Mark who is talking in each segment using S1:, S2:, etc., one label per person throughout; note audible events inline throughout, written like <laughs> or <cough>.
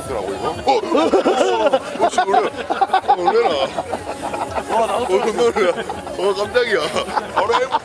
S1: 같더라고 이거. 어, 어? 어, 놀래라. 와 나도 어, 놀래. 어 깜짝이야. 바로 해볼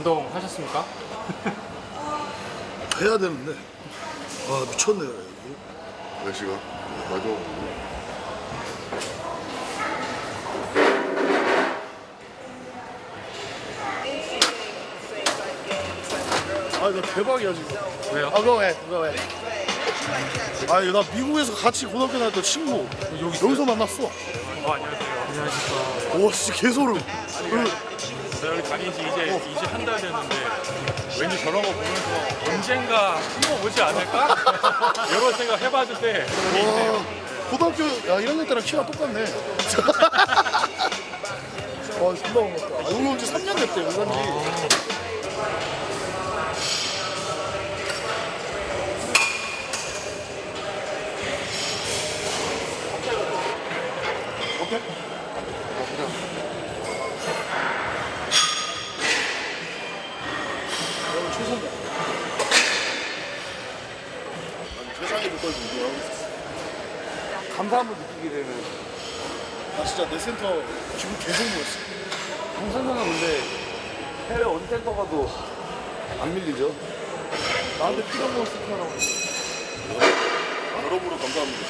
S2: 운동 하셨습니까? <laughs>
S3: 해야 되는데 아 미쳤네요 여기.
S1: 맞아.
S3: 아 이거 대박이야 지금
S2: 왜요?
S3: 아 그거 해 그거 해 아니 나 미국에서 같이 고등학교 다녔던 친구
S2: 여기
S3: 여기서 만났어
S2: 어, 안녕하세요. 안녕하십니까.
S3: 와 진짜 개소름 그,
S2: 저 여기 다닌 지 이제 이제 한 달 됐는데 왠지 저런 거 보면서 언젠가 한번 오지 않을까? <laughs> 이런 생각 해봤는데
S3: 와 고등학교 야 1학년 때랑 키가 똑같네. <laughs> 와 존나 아, 여기 온지 3년 됐대 여기 간지 오케이 여러분 최선다 아니 세상에 붙어있는 운동하고 있었어
S4: 감사 한번 느끼게 되는.
S3: 아 진짜 내 센터 기분 개성이었어.
S4: 동산사가 근데 해외 어디 센터 가도 안 밀리죠?
S3: 나한테 필요한 거 시켜라고 여러모로 감사합니다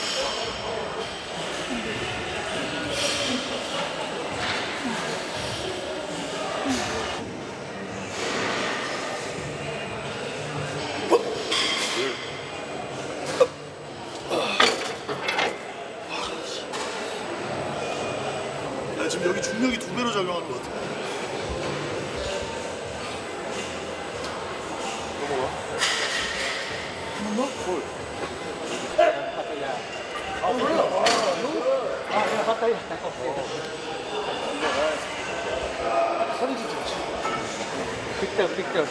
S3: 야, 지금 여기 중력이 두 배로 작용하는 것 같아.
S4: 빅터 빅터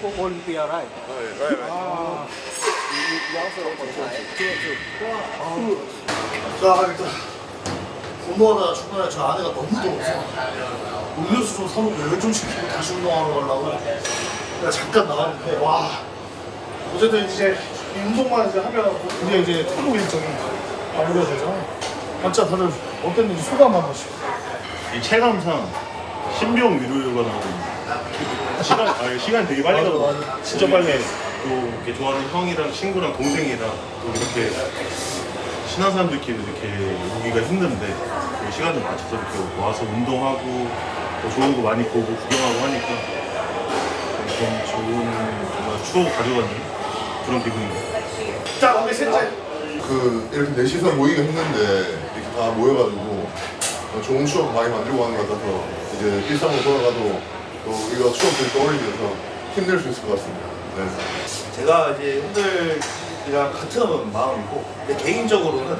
S4: Yeah, you go Olympia, right?
S3: 자 일단 운동하다 중간에 저 아내가 너무 더워서 음료수 좀 사놓고 열중시키고 다시 운동하러 가려고 내가 잠깐 나왔는데 와 어쨌든 이제 이 운동만 이제 하면 우리가 이제 태국 일정이 마무리가 되잖아 각자 다들 어땠는지 소감 한 번씩
S5: 이 체감상 신병 위로 요가 나오거든요. 시간, 아, 시간 되게 빨리
S3: 맞아,
S5: 가고
S3: 맞아.
S5: 진짜 빨리 해. 또 이렇게 좋아하는 형이랑 친구랑 동생이랑 또 이렇게 친한 사람들끼리 이렇게 오기가 힘든데 그 시간을 맞춰서 이렇게 와서 운동하고 또 좋은 거 많이 보고 구경하고 하니까 좀 좋은 정말 추억 가져가는 그런 기분입니다.
S3: 자 우리 셋째
S1: 그 이렇게 넷이서 모이기가 힘든데 이렇게 다 모여가지고 어, 좋은 추억 많이 만들고 가는 것 같아서 이제 일상으로 돌아가도 또 이거 추억들 떠올리면서 힘낼 수 있을 것 같습니다. 네.
S6: 제가 이제 형들이랑 같은 마음이고 근데 개인적으로는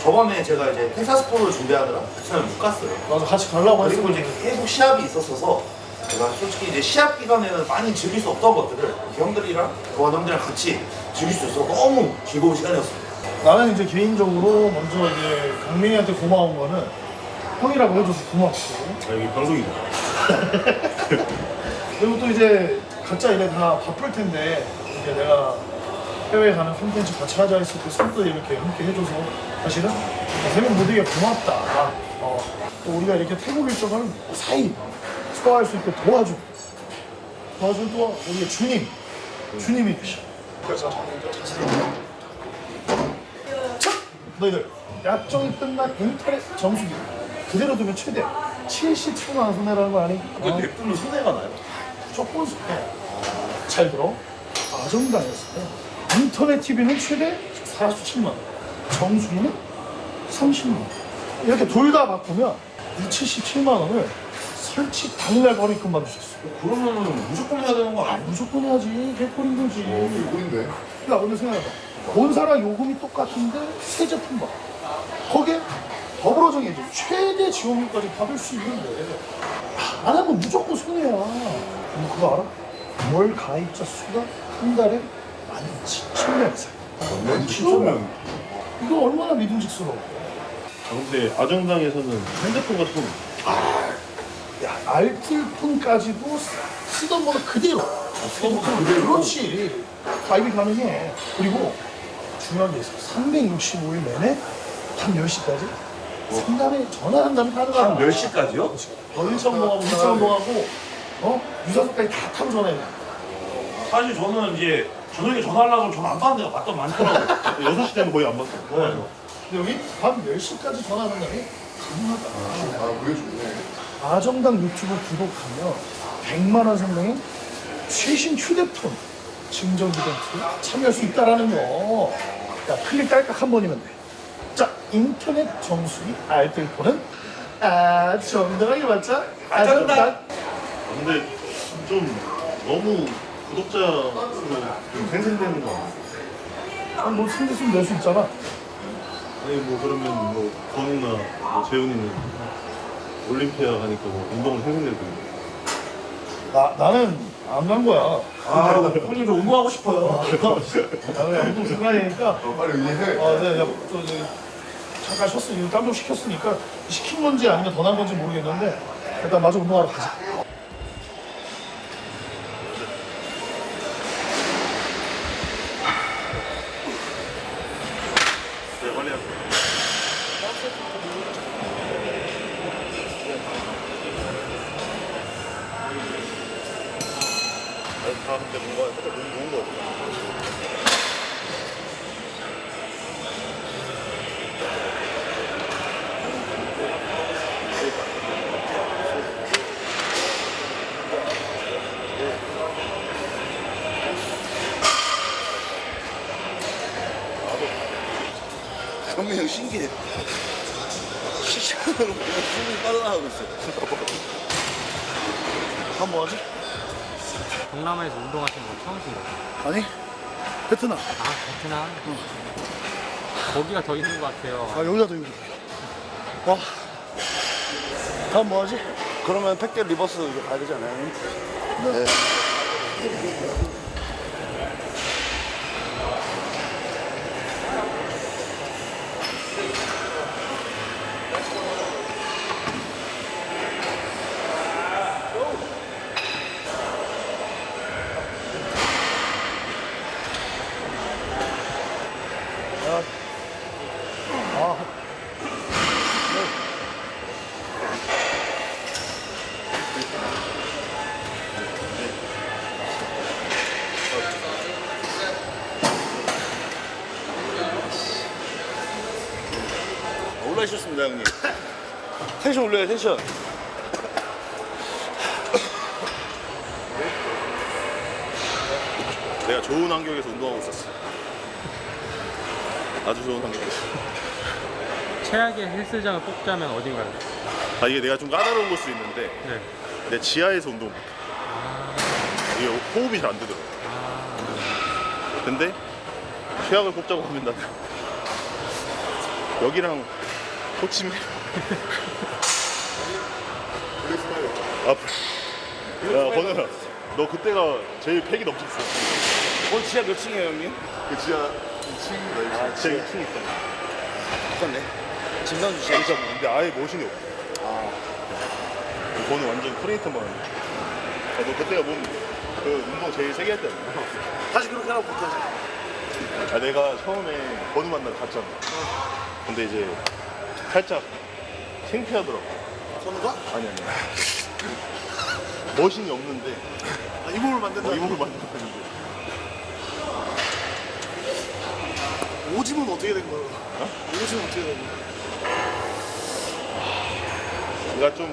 S6: 저번에 제가 이제 텍사스 포를 준비하느라 베트남에 못 갔어요.
S3: 나도 같이 가려고
S6: 그리고
S3: 했었는데
S6: 이제 계속 시합이 있었어서 제가 솔직히 이제 시합 기간에는 많이 즐길 수 없던 것들을 이렇게 형들이랑 좋아하는 형들이랑 같이 즐길 수 있어서 너무 즐거운 시간이었습니다.
S3: 나는 이제 개인적으로 먼저 이제 강민이한테 고마운 거는 형이라고 해줘서 고맙고
S5: 아, 여기 방송이다. <laughs>
S3: 그리고 또 이제 각자 이제 다 바쁠 텐데 이제 내가 해외에 가는 콘텐츠 같이 하자 했을 때 손도 이렇게 함께 해줘서 사실은 세명 모두에게 고맙다. 어, 또 우리가 이렇게 태국 일정을 사이 소화할 수 있게 도와줘. 도와준 또 우리의 주님, 주님이 계셔. 그래서 첫 너희들 약정이 끝난 인터넷 정수기 그대로 두면 최대 70초 만 손해라는 거 아니? 어?
S5: 내품은 손해가 나요?
S3: 무조건 손해. 잘 들어. 아정당에서요. 인터넷 TV는 최대 47만 원, 정수기는 30만 원. 이렇게 둘다 바꾸면 이 77만 원을 설치 당일날 바로 입금 받을 수 있어.
S6: 그러면은 무조건 해야 되는 거
S3: 아,
S6: 아니야?
S3: 무조건 해야지. 개꿀인 거지.
S1: 어, 꿀인데.
S3: 야, 근데 생각해봐. 본사랑 요금이 똑같은데 새 제품 봐. 거기에 더불어 정해져. 최대 지원금까지 받을 수 있는데. 안 하면 무조건 손해야. 너 그거 알아? 월 가입자 수가 한 달에 17,000명 이상.
S1: 만 7천명.
S3: 이거 얼마나 믿음직스러워.
S5: 아, 근데 아정당에서는 핸드폰 같은 거
S3: 야, 알뜰폰까지도 쓰던 거는 그대로. 쓰던 거는 그대로. 그렇지. 가입이 가능해. 그리고 중요한 게 있어. 365일 내내 밤 10시까지 상담에 전화 상담이 가능하다.
S6: 한 10시까지요?
S3: 어, 일성동하고 일성동하고 어? 유사소까지 다 타고 전화해.
S6: 사실 저는 이제 저녁에 전화하려고 전화 안 받는 데가 맞다 많더라고요. <laughs>
S5: 6시 되면 거의 안 봤어요.
S3: 근데 여기 밤 10시까지 전화 상담이 가능하다.
S1: 아, 그게 좋네.
S3: 아정당 유튜브 구독하면 100만 원 상당의 최신 휴대폰 증정 이벤트 참여할 수 있다라는 거. 야, 클릭 딸깍 한 번이면 돼. 자, 인터넷 정수기 알뜰폰은 아정당하게 맞자 아 정당.
S5: 근데 좀 너무 구독자 수로 좀 생생되는 거 같아요.
S3: 아, 뭐 생겼으면 낼수 있잖아.
S5: 아니 뭐 그러면 뭐 건우나 뭐 재훈이는 올림피아 가니까 뭐 운동을 생생되고
S3: 나, 나는 안 간 거야.
S6: 아, 형님 저 운동하고 싶어요.
S3: 나는 운동 중간이니까
S1: 어, 빨리 이해해.
S3: 아, 네, 야, 저, 저, 잠깐 쉬었으니 땀좀 식혔으니까 식힌 건지 아니면 더 난 건지 모르겠는데 일단 마저 운동하러 가자.
S5: 다 근데 뭔가 살짝 너무 좋은 거 같아요.
S4: 현민이 형 신기해. 시간으로 그냥 숨이 빠져나가고 있어. <laughs>
S3: 밥 뭐하지?
S7: 동남아에서 운동하시는 거 처음이신 거예요?
S3: 아니 베트남.
S7: 아 베트남? 거기가 더 있는 것 같아요.
S3: 아 여기다 더 여기. 와. 다음 뭐 하지?
S4: 그러면 팩대 리버스 이제 가야 되지 않아요? 네.
S3: 아.
S4: 올라오셨습니다, 형님. 텐션 올려요, 텐션.
S5: 내가 좋은 환경에서 운동하고 있었어. 아주 좋은 환경에서.
S7: 최악의 헬스장을 뽑자면 어딘가요?
S5: 아 이게 내가 좀 까다로운 걸 수 있는데
S7: 네.
S5: 내 지하에서 운동 못해. 이게 호흡이 잘 안 되더라고. 근데 최악을 뽑자고 하면 나는 여기랑 호치민 <laughs> 아, 야 건우야 너 그때가 제일 팩이 넘쳤어
S4: 어, 지하 몇 층이에요, 형님?
S1: 그 지하 2층, 나
S5: 제일 2층 있다
S4: 똑같네. 진단주 지하
S5: 진짜 근데 아예 모션이 없어 아 건우 완전 프레이트만 아, 너 그때가 몸 그 운동 제일 세게 했잖아
S4: 다시 그렇게 하라고 못하지.
S5: 아, 내가 처음에 건우 만나러 갔잖아. 근데 이제 살짝 창피하더라고.
S4: 선우가?
S5: 아니, 아니. 머신이 없는데,
S3: 아, 이 몸을 만든다.
S5: 어, 이 몸을 만들고 있는데.
S3: 오줌은 어떻게 된 거야? 오줌은 어떻게 된 거야?
S5: 내가 좀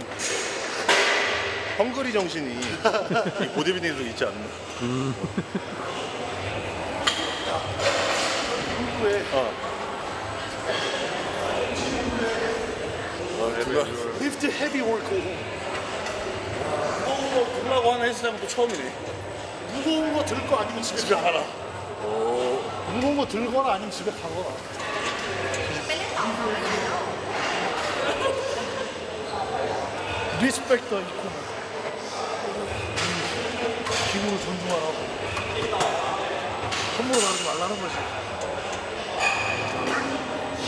S5: 헝그리 정신이 이 보디빌딩에도 있지 않나.
S3: 한국에 리프트 헤비 월크
S6: 들라고 하는 헬스장은 또 처음이네.
S3: 무거운 거 들거 아니면 집에 가라. 무거운 거 들거나 아니면 집에 가거나. 리스펙터 있고 기구를 존중하라고 함부로 나르지 말라는 거지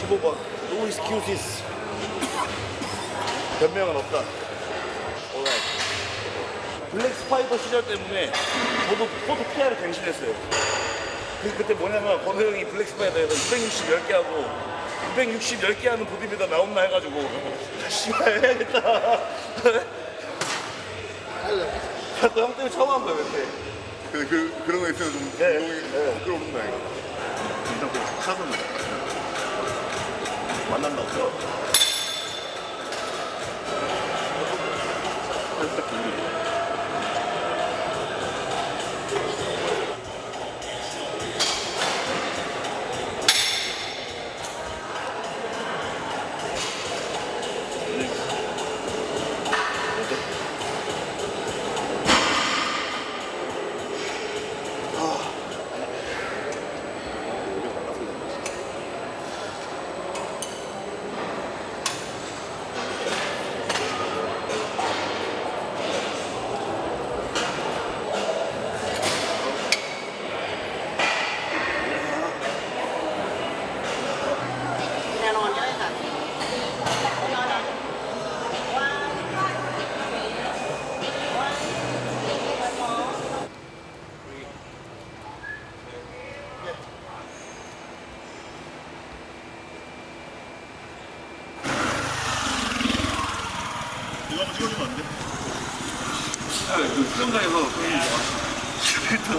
S6: 15번 No excuses. 변명은 없다. 블랙 스파이더 시절 때문에 저도 포도 피아를 갱신했어요. 그 그때 뭐냐면 권호 형이 블랙 스파이더에서 260 10개 하고 260 10개 하는 보디빌더 나온나 해가지고 씨발 해야겠다. 자꾸 형 때문에 처음 한 거야 그때.
S1: 근데 그, 그런 거 있으면 좀
S6: 네,
S1: 운동이
S6: 네.
S1: 끌어오른다 이거.
S5: 일단 그 차선 만난다고. 살짝 <laughs> 돌리고.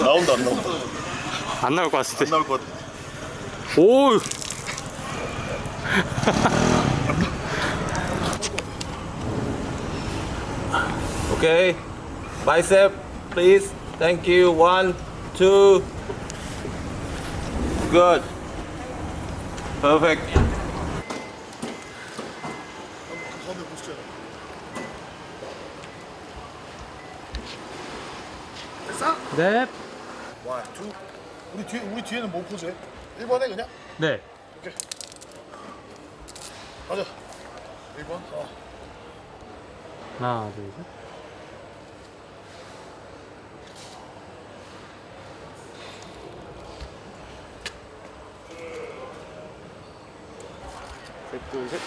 S5: 나온다 안 나온다
S7: 안 나올 것 같을
S5: 안
S7: 때.
S5: 나올 것 같아
S7: 오!
S6: Okay. Bicep, please. Thank you. One, two. Good. Perfect.
S3: 가운데 보시죠 됐어?
S7: 네.
S3: 와, 투. 우리 뒤에 우리 뒤에는 뭐 포즈? 1번에 그냥
S7: 네.
S3: 가자. 1번. 어.
S7: 하나, 둘, 셋.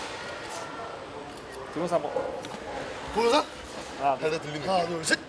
S3: 동영상?
S1: 아, 살짝 들린다.
S3: 하나, 둘, 셋.
S1: 오케이. 마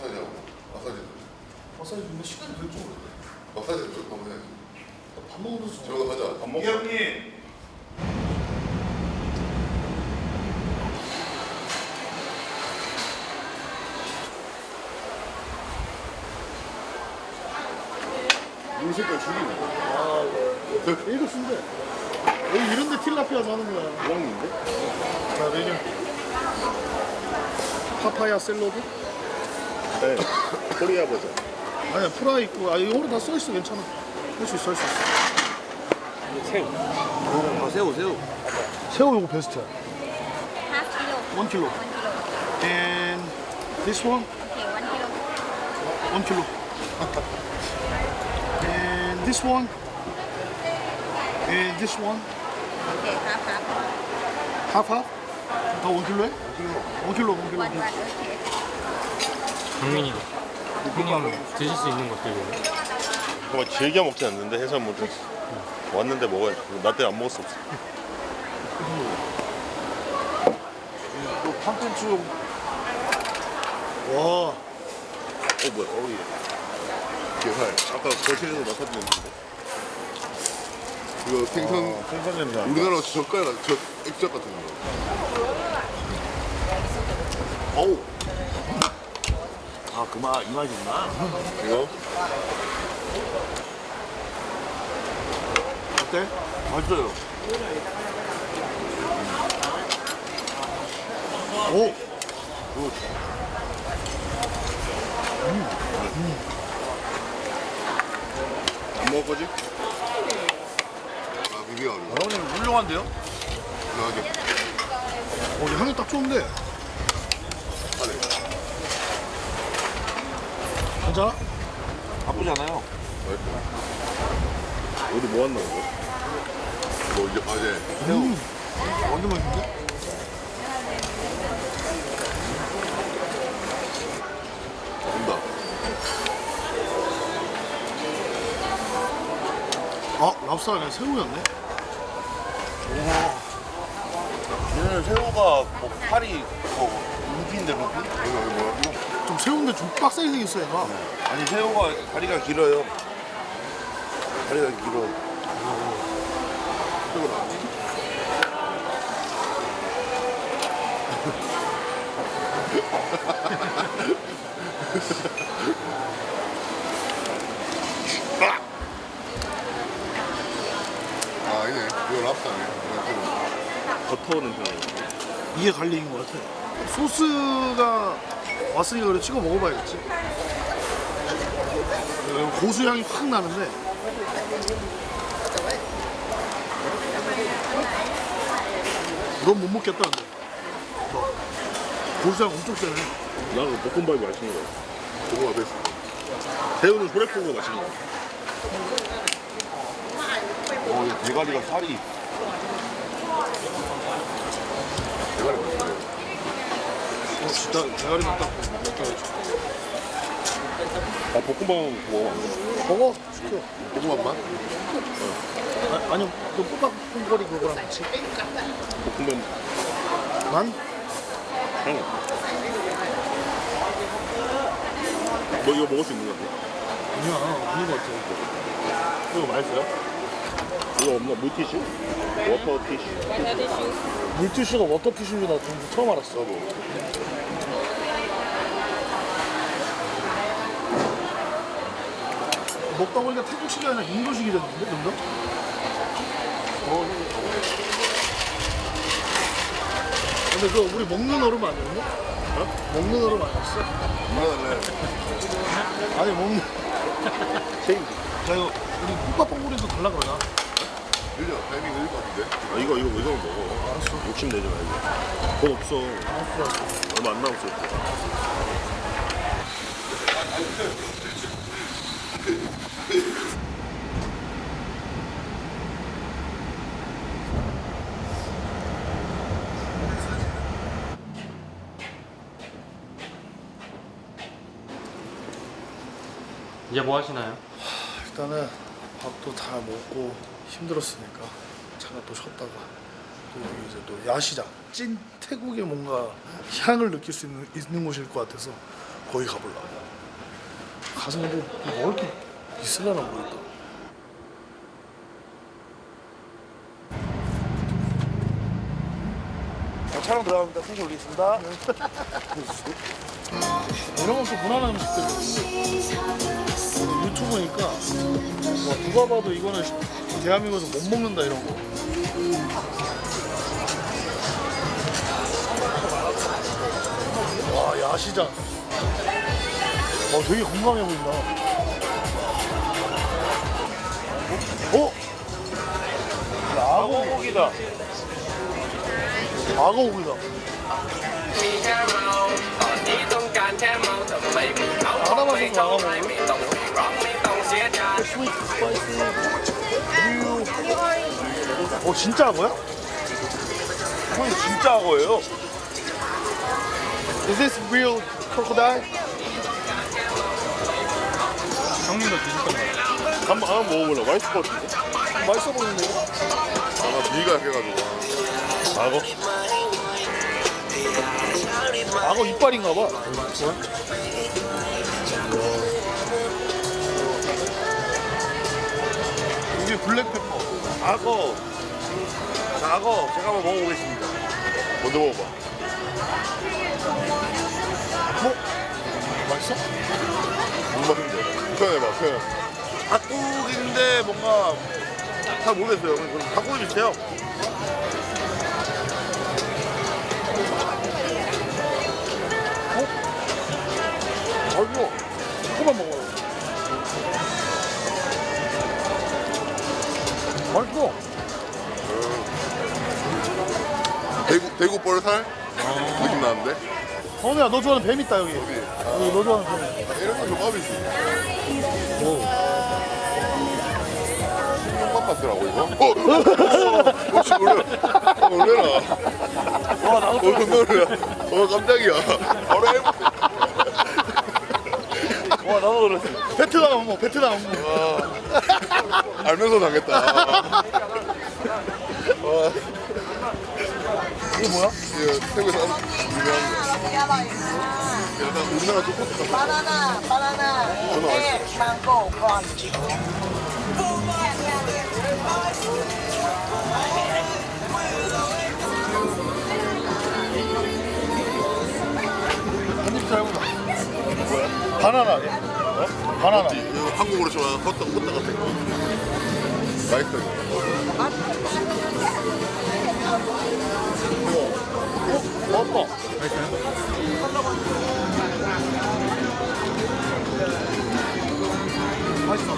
S1: 사지하고 마사지
S3: 마사지 근데 시간이 될 줄 모르겠네.
S1: 마사지 좀 한번 해야지.
S3: 밥 먹으면서
S1: 저거 하자. 밥 먹.
S6: 형님.
S1: 이 색깔 죽이네.
S3: 이거 쓴데. 여기 이런데 틸라피아 사는 거야.
S1: 우왕인데?
S3: 자, 메뉴. 파파야 샐러드?
S5: 네 <coughs> 코리아 버전
S3: 아니야, 프라이 있고, 아, 이거로 다 써있어, 괜찮아. 할 수 있어, 할 수 있어.
S6: 아, 새우, 새우.
S3: 새우 이거 베스트야.
S8: half kilo.
S3: 1 킬로.
S8: One kilo.
S3: And this one,
S8: Okay, one kilo.
S3: 1 킬로. And this one. And this one.
S8: Okay, half half.
S3: half half. 다1 킬로에? 1 킬로, 1 킬로.
S8: One one. Okay.
S7: 강민이. 형님 드실 수 있는 것들이에요.
S5: 정말 즐겨 먹진 않는데 해산물을 왔는데 먹어야지 나 때문에 안 먹을 수 없어
S3: 또 콘텐츠. 와.
S5: 어 뭐야 어우 예.
S1: 게 살. 아까 거실에서 마사지 했는데. 이거 생선
S5: 생선 냄새 안
S1: 우리나라 젓갈 저 액젓 같은 거. 어우.
S6: 그마 이 맛이구나.
S1: 이거?
S6: 어때? 맛있어요.
S3: 오!
S1: 안 먹을 거지? 아, 비비가 어려워.
S6: 형님 훌륭한데요?
S1: 나게
S3: 어, 이 향이 딱 좋은데.
S1: 하네.
S3: 괜찮아?
S6: 나쁘지 않아요.
S1: 맛있다.
S5: 어디 뭐 한다고?
S1: 뭐 이제 과제.
S3: 음. 완전 맛있는데? 랍스타가 그냥 새우였네?
S6: 얘는 새우가 뭐 팔이 뭐 루피인데 루피?
S1: 이거 이거 뭐야?
S3: 좀 새우인데 좀 빡세게 생겼어, 얘가.
S6: 아니 새우가 다리가 길어요. 다리가 길어.
S1: 아, <laughs> 아니네. 이거 랍스타네.
S5: 버터 냄새.
S3: 이게 갈릭인 것 같아. 소스가 왔으니까 그래 찍어 먹어봐야겠지. 어, 고수 향이 확 나는데. 넌 못 먹겠다, 근데. 너. 고수 향 엄청 세네.
S5: 나그 볶음밥이 맛있는 거야.
S1: 저거 베스트.
S5: 새우는 소래포가 맛있는 거야.
S6: 어, 이 대가리가 살이.
S1: 대가리.
S3: 어, 진짜 대가리만 딱 먹다
S5: 아 볶음밥 먹어.
S3: 먹어, 시켜.
S1: 고구마만?
S3: 아, 아니요, 그 뽀깍뽀깍거리 그거랑 같이.
S5: 볶음밥
S3: 난?
S5: 향. 뭐 이거 먹을 수 있는 거 같아?
S3: 아니야, 아닌 것 같아.
S5: 이거 맛있어요? 이거 없나? 물티슈? 워터 티슈?
S3: 물티슈가 줄나 처음 알았어. 먹다 보니까 태국식이 아니라 인도식이 됐는데, 좀 더? 근데 그거 우리 먹는 얼음 아니었나? 어? 먹는 얼음 아니었어?
S1: 뭐라래?
S3: 아니, 먹는. 자, 이거 우리 뽀빠뽕구리도 달라 그러나?
S1: 늦어. 타이밍 늦을 것 같은데?
S5: 아 이거 이거 이거 먹어. 알았어. 욕심 내지 말고. 돈 없어. 얼마 안 남았어.
S7: 이제 뭐 하시나요?
S3: 일단은 밥도 다 먹고 힘들었으니까 잠깐 또 쉬었다가 또 이제 또 야시장 찐 태국의 뭔가 향을 느낄 수 있는, 있는 곳일 것 같아서 거기 가보려고. 가서 근데 먹을 게 있으려나 모르겠다
S6: 촬영 들어갑니다. 텐션 올리겠습니다. <laughs>
S3: 이런 것도 무난한 음식들 유튜브니까 와, 누가 봐도 이거는 대한민국에서 못 먹는다 이런 거 와, 야시장. 어, 되게 건강해 보인다. 어? 악어 고기다. 악어 고기다.
S9: มีแค่เราตอนนี้ต้องการแค่เมาแต่ไม่มีเขาเพราะไม่เท่าไรไม่ต้องรีบร้องไม่ต้องเสียใจ
S3: 스위트 스파이스 류. 어 진짜 악어야?
S6: 형이 진짜 악어예요.
S3: Is this real crocodile?
S7: 형님도 드실 건가요?
S5: 한번 한번 먹어볼래? 맛있을 것 같은데?
S3: 맛있어 보이는데요?
S1: 아마 비위가 약해가지고.
S5: 악어?
S3: 악어 이빨인가 봐. 이게 블랙페퍼.
S6: 악어. 자, 악어 제가 한번 먹어보겠습니다.
S5: 먼저 먹어봐.
S3: 뭐? 맛있어?
S1: 표현해봐 표현
S6: 닭고기인데 뭔가 잘 모르겠어요. 닭고기 비슷해요.
S3: 아이고 조금만 먹어요. 맛있어.
S1: 대구 대구 볼살? 느낌 나는데?
S3: 선우야 너 좋아하는 뱀 있다 여기. 여기. 너 좋아하는 뱀
S1: 이런 건 조밥이지. 신경밥 같더라고 이거? <laughs> 어! 어! 놀래 어, 놀래라
S3: 와 나도
S1: 어 놀래 어 깜짝이야. 바로 해보
S3: 와 나도 그랬어. 베트남 어묵 베트남
S1: 와, 알면서 당했다. 와,
S3: 이게 뭐야?
S1: 이거 태국에서 유명한 거. 약간 우리나라 같은
S8: 바나나 바나나 네 망고
S3: 건한 바나나 얘. 어? 바나나
S1: 이거 한국으로 좋아하는 호떡 호떡 같은 거 맛있어 이거
S3: 먹어 맛있어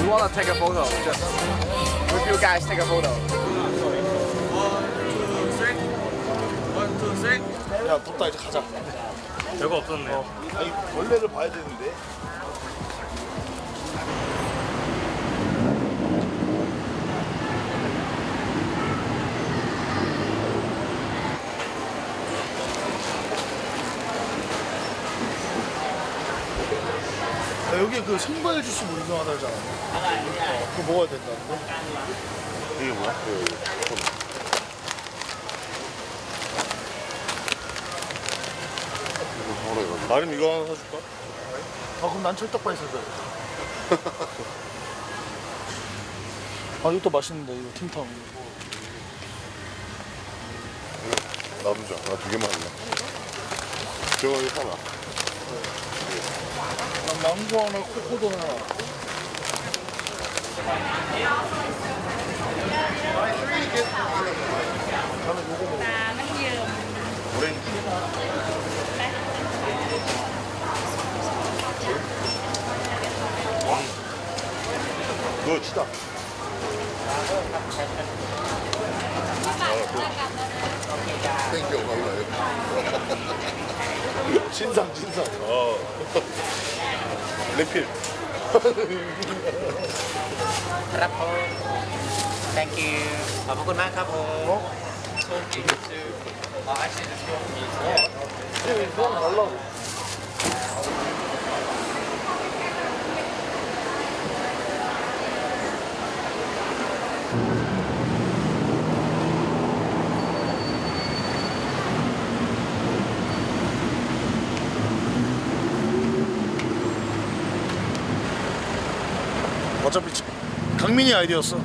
S9: We want to take a photo. Just with you guys, take a photo.
S3: 야 덥다 이제 가자
S7: 별거 없었네요.
S6: 아니 벌레를 봐야 되는데.
S3: 야, 여기 그 생과일 주스 뭐 유명하다 하잖아 어, 그거 먹어야 된다는데
S1: 이게 뭐야? 이
S5: 나름 이거 하나 사줄까?
S3: 아 그럼 난 철떡바이 사줘야 아 이것도 맛있는데 이거 틴탕
S1: 나도 줘. 나 두 개만 할래. 저거 하나.
S3: 난 망고 하나 코코도 하나
S5: 그거 치다.
S1: 땡큐 감사해요.
S3: 진상 진상
S5: 어. 레필.
S9: Thank you. ขอบคุณมากครับผม
S3: 그건 달라고 어차피 강민이 아이디어였어.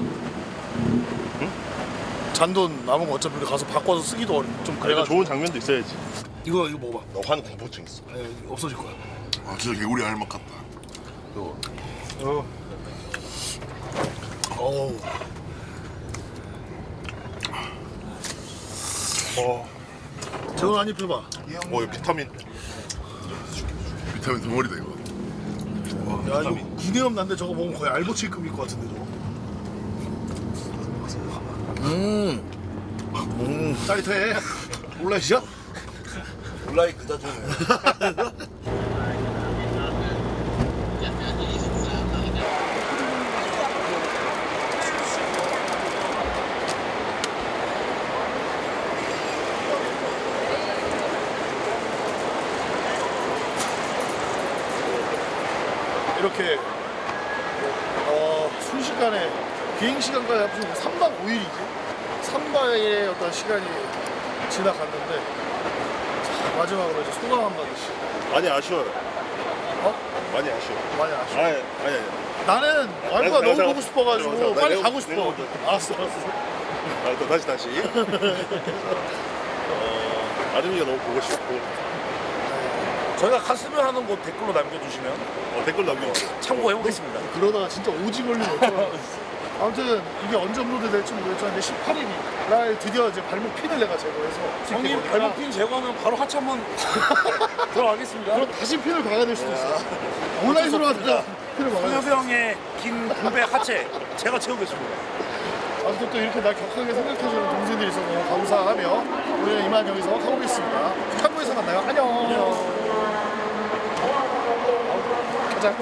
S3: 잔돈 남은 거 어차피 우리 가서 바꿔서 쓰기도 어려. 좀
S5: 그래가
S3: 그래가지고
S5: 좋은 장면도 있어야지.
S3: 이거 이거 먹어봐.
S5: 너 환 공포증 있어.
S3: 아니, 없어질 거야.
S1: 아 진짜 개구리 알맛 같다.
S3: 어우.
S5: 어.
S3: 저거 한입 해봐.
S5: 어, 이거 비타민.
S1: 비타민 덩어리다 이거.
S3: 야 이거 구내염 난데 저거 먹으면 거의 알보칠급일 것 같은데 저거. 음. 음. 짜릿해. 올라이시야?
S6: 온라인 그다 좀.
S3: 이 시간과 무슨 3박 5일이지 3박의 어떤 시간이 지나갔는데 자, 마지막으로 이제 소감 한마디씩
S5: 많이 아쉬워요.
S3: 어?
S5: 많이 아쉬워.
S3: 많이 아쉬워
S5: 아니, 아니, 아니.
S3: 나는 아, 와이프가 너무 보고 싶어가지고
S5: 내가
S3: 빨리
S5: 생각-
S3: 가고 싶어
S5: 내가 먼저.
S3: 알았어 알았어
S5: 아 또 다시 다시 <laughs> 어, 아름이가 너무 보고 싶고, 네.
S6: 저희가 갔으면 하는 곳 댓글로 남겨주시면
S5: 어, 댓글 남겨주세요.
S6: 참고해 보겠습니다.
S3: 그러다가 진짜 오지 걸리면 어쩌라고 <laughs> 아무튼 이게 언제 업로드 될지 모르겠지만 이제 18일이 날 드디어 이제 발목 핀을 내가 제거해서
S6: 형님 발목핀 제거하면 바로 하체 한번 <laughs> 들어가겠습니다.
S3: 그럼 다시 핀을 박아야 될 수도 있어. 온라인으로 하다가 핀을 박아야 돼.
S6: 손현수 형의 긴 공배 하체 제가 채우겠습니다.
S3: 아무튼 또 이렇게 날 격하게 생각해주는 동생들이 있어서 너무 감사하며 우리는 이만 여기서 가보겠습니다. 참고해서 만나요. 안녕. 가자.